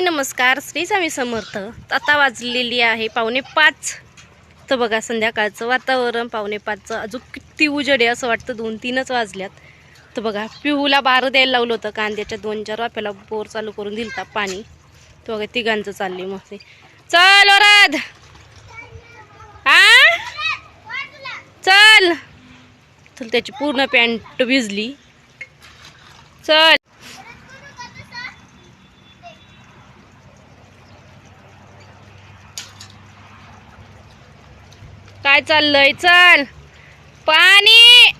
नमस्कार श्री स्वामी समर्थ. आता वाजलेली आहे पावणे पाच. तर बघा संध्याकाळचं वातावरण पावणे पाचचं. अजून किती उजडे असं वाटतं दोन तीनच वाजल्यात. तर बघा पिहूला बारं द्यायला लावलं होतं कांद्याच्या दोन चार वाफ्याला बोर चालू करून दिलता पाणी. तर बघा तिघांचं चालली मग ते चल वरद! हा चल! चल त्याची पूर्ण पॅन्ट भिजली. चल! काय चाललंय? चल. पाणी.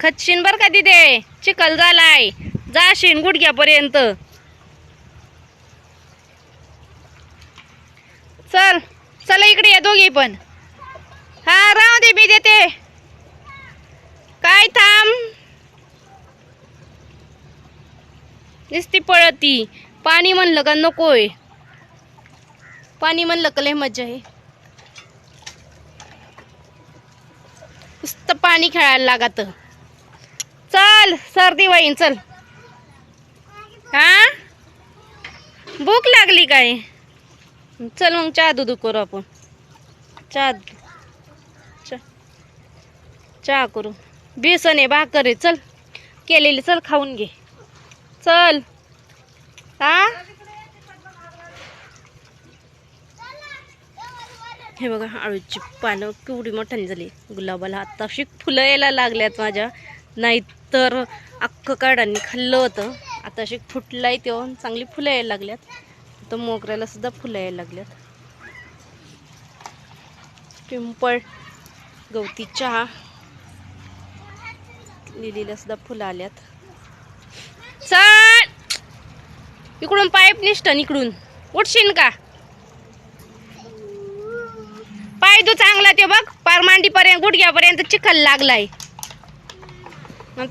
खतशीन बर का तिथे चिखल झालाय. जाशीन गुडघ्यापर्यंत चल. चला इकडे या दोघी पण. हा राहू दे मी देते. काय थांब. नुसती पळती. पाणी म्हणलं का नकोय. पाणी म्हणलं का लय मजा आहे. नुसतं पाणी खेळायला लागत. चल सर्दी वाईन चल. हा? भूक लागली काय? चल मग चहा दूध करू आपण. चहा चा- चहा करू. बेसन आहे भाकर आहे. चल केलेली चल खाऊन घे. चल. हा? हे बघा आळूची पानं केवढी मोठ्याने झाली. गुलाबाला आत्ताशी फुलं यायला लागल्यात माझ्या. नाहीतर अख्खं काढांनी खाल्लं होतं. आता अशी फुटलाय तेव्हा चांगली फुलं यायला लागल्यात. तर मोगऱ्याला सुद्धा फुलं यायला लागल्यात. पिंपळ गवती चहा लिलीला सुद्धा फुलं आल्यात. चल! इकडून पाईप निष्ठन इकडून. उठशील का पाय तू चांगला ते बघ. पार मांडीपर्यंत गुडघ्यापर्यंत चिखल लागलाय.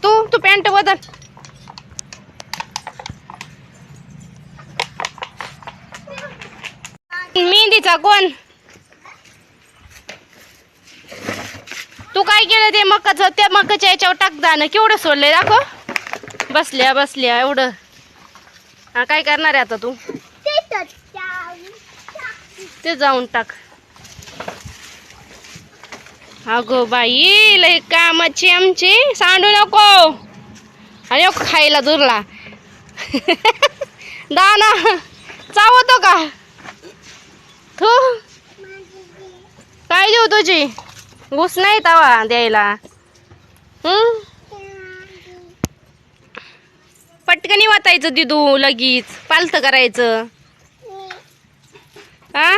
तू तू पॅन्ट बदल. मेहंदीचा कोण? तू काय केलं ते मकाचं? त्या मकाच्या याच्यावर टाक दाणं. केवढं सोडलंय दाखव. बसल्या बसल्या एवढं. हा काय करणार आहे आता तू? ते जाऊन टाक. अगो बाई लय कामाची आमची. सांडू नको. आणि खायला दुरला. दाना चावतो का? तू काय देऊ तुझी? घुस नाही तवा द्यायला. पटकनी वाचायचं दिदू लगीच. पालथं करायचं. हा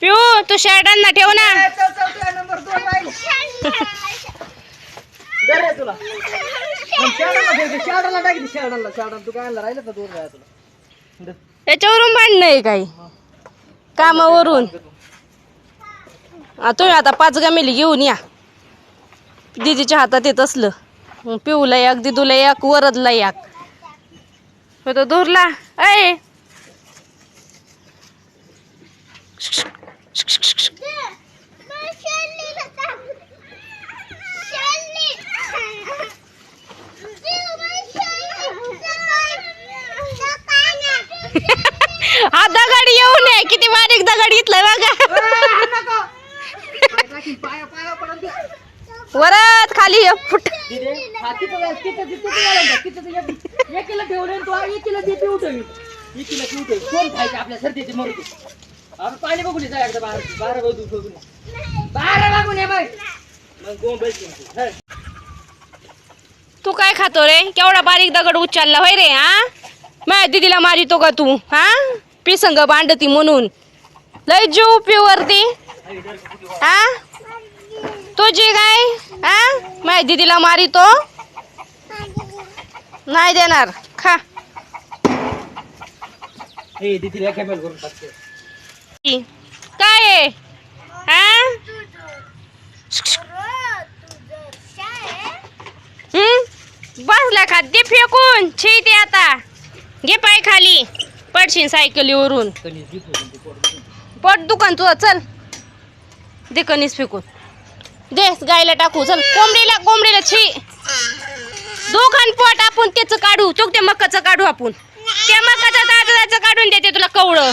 पिऊ तू शर्टांना ठेव ना. दर आहे तुला. मग शाळाला ठेवते, शाळाला टाक दे, शाळाला, शाळाला. तू काय आणलं? राहिलं का दोन वेळा तुला? दे. याच्यावरून भांडणं आहे काही. कामावरून. तुम्ही आता पाच गमेली घेऊन या. दिदीच्या हातात येत असलं. पिऊला एक दिदूला एक वरदला एक. हो तो धुरला. ऐ हा दगड येऊ नये किती बारीक दगड घेतलाय बघा पाया- पाया पडून दे. वरद खाली एक फुट तिथे, हा, तिथं जा, तिथं- तिथं जा, जा, तिथं जा, एक- एकीला हा दगड येऊन एकीला किती बारीक दगड एकीला बघा. वरत खाली आपल्या आपण पाणी बघून ये, जा बारा बारा बघू बघून बारा बघून ये बघ मग तू? तू काय खातो रे? केवढा बारीक दगड उचलला होय रे हा? माझ्या दिदीला मारितो का तू? हा? पिसंग बांडती म्हणून. लय जीव पिवरती. हा? तुझी काय? हा? माझ्या दिदीला मारितो? नाही देणार. खा. काय आहे हा? हम्म? बसला खाद्य फेकून. छी ते आता घे पाय खाली. पडशील सायकलीवरून. पोट. पट दुकान तुझं चल. दे कणीस फेकून. दे गायला टाकू. चल कोंबडीला कोंबडीला छी. दोघां पोट आपण त्याचं काढू. चौक त्या मकाचं काढू आपण. त्या मकाचं दादाचं काढून देते तुला कवळं.